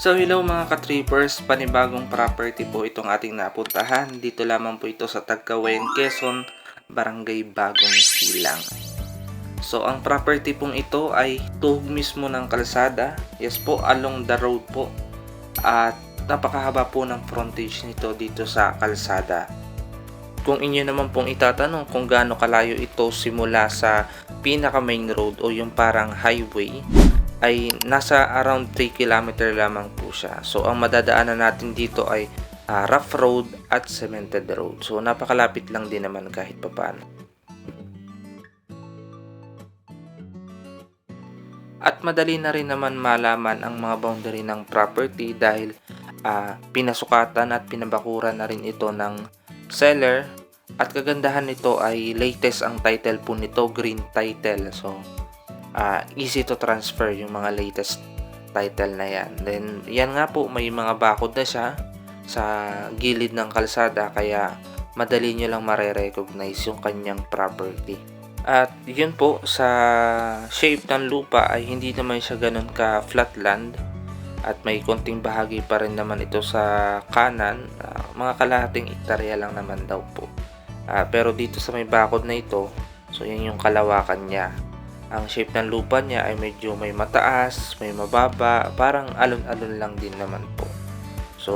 So hello mga ka-trippers, panibagong property po itong ating napuntahan. Dito lamang po ito sa Tagkawayan, Quezon, Barangay Bagong Silang. So ang property pong ito ay tuhog mismo ng kalsada. Yes po, along the road po. At napakahaba po ng frontage nito dito sa kalsada. Kung inyo naman pong itatanong kung gaano kalayo ito simula sa pinaka main road o yung parang highway, ay nasa around 3 km lamang po siya. So ang madadaanan natin dito ay ah, rough road at cemented road. So napakalapit lang din naman kahit papaano. At madali na rin naman malaman ang mga boundary ng property dahil ah, pinasukatan at pinabakuran na rin ito ng seller. At kagandahan nito ay latest ang title po nito, green title. So ah, easy to transfer yung mga latest title na yan. Then, yan nga po, may mga bakod na siya sa gilid ng kalsada kaya madali nyo lang mare-recognize yung kanyang property. At yun po, sa shape ng lupa ay hindi naman siya ganun ka flatland at may konting bahagi pa rin naman ito sa kanan, ah, mga kalahating ektarya lang naman daw po. Ah, pero dito sa may bakod na ito, so yan yung kalawakan niya ang shape ng lupa niya ay medyo may mataas, may mababa, parang alon-alon lang din naman po. So,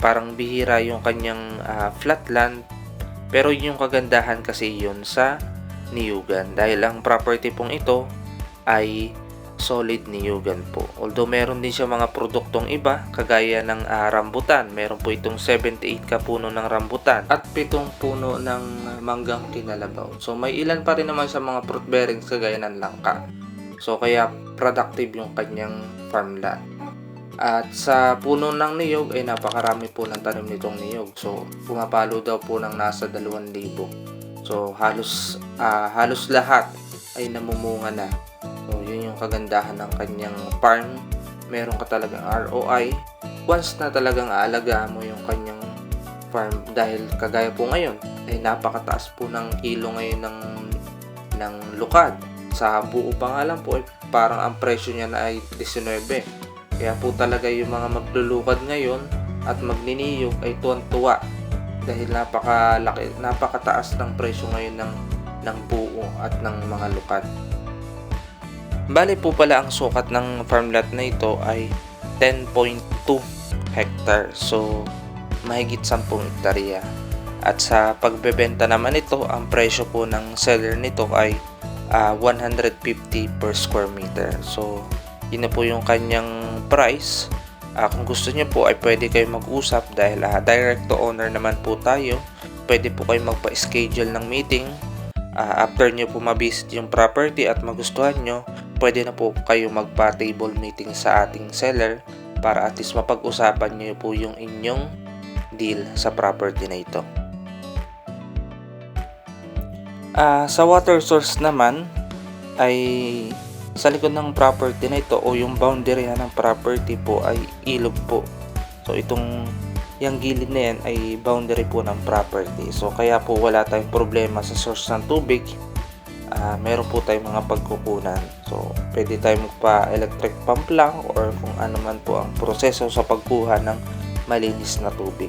parang bihira yung kanyang ah, flatland, pero yung kagandahan kasi yun sa niyugan. Dahil ang property pong ito ay solid niyugan po. Although meron din siya mga produktong iba, kagaya ng ah, rambutan. Meron po itong 78 ka puno ng rambutan at pitong puno ng manggang kinalabaw. So may ilan pa rin naman sa mga fruit bearings kagaya ng langka. So kaya productive yung kanyang farmland. At sa puno ng niyog ay napakarami po ng tanim nitong niyog. So pumapalo daw po ng nasa 2,000. So halos ah, halos lahat ay namumunga na. Kagandahan ng kanyang farm. Meron ka talagang ROI. Once na talagang aalagaan mo yung kanyang farm dahil kagaya po ngayon ay napakataas po ng kilo ngayon ng ng lukad. Sa buo pa nga lang po ay parang ang presyo niya na ay 19. Kaya po talaga yung mga maglulukad ngayon at magniniyog ay tuwan-tuwa dahil napakalaki, napakataas ng presyo ngayon ng ng buo at ng mga lukad. Bali po pala ang sukat ng farm lot na ito ay 10.2 hectare. So, mahigit 10 hektarya. At sa pagbebenta naman ito, ang presyo po ng seller nito ay ah, 150 per square meter. So, yun na po yung kanyang price. Ah, kung gusto niyo po ay pwede kayo mag-usap dahil ah, direct to owner naman po tayo. Pwede po kayo magpa-schedule ng meeting. Ah, after nyo po mabisit yung property at magustuhan nyo, pwede na po kayo magpa-table meeting sa ating seller para at least mapag-usapan nyo po yung inyong deal sa property na ito. Ah, sa water source naman ay sa likod ng property na ito o yung boundary ng property po ay ilog po. So itong yung gilid na yan ay boundary po ng property. So kaya po wala tayong problema sa source ng tubig. Ah, meron po tayong mga pagkukunan. So pwede tayong magpa-electric pump lang or kung ano man po ang proseso sa pagkuha ng malinis na tubig.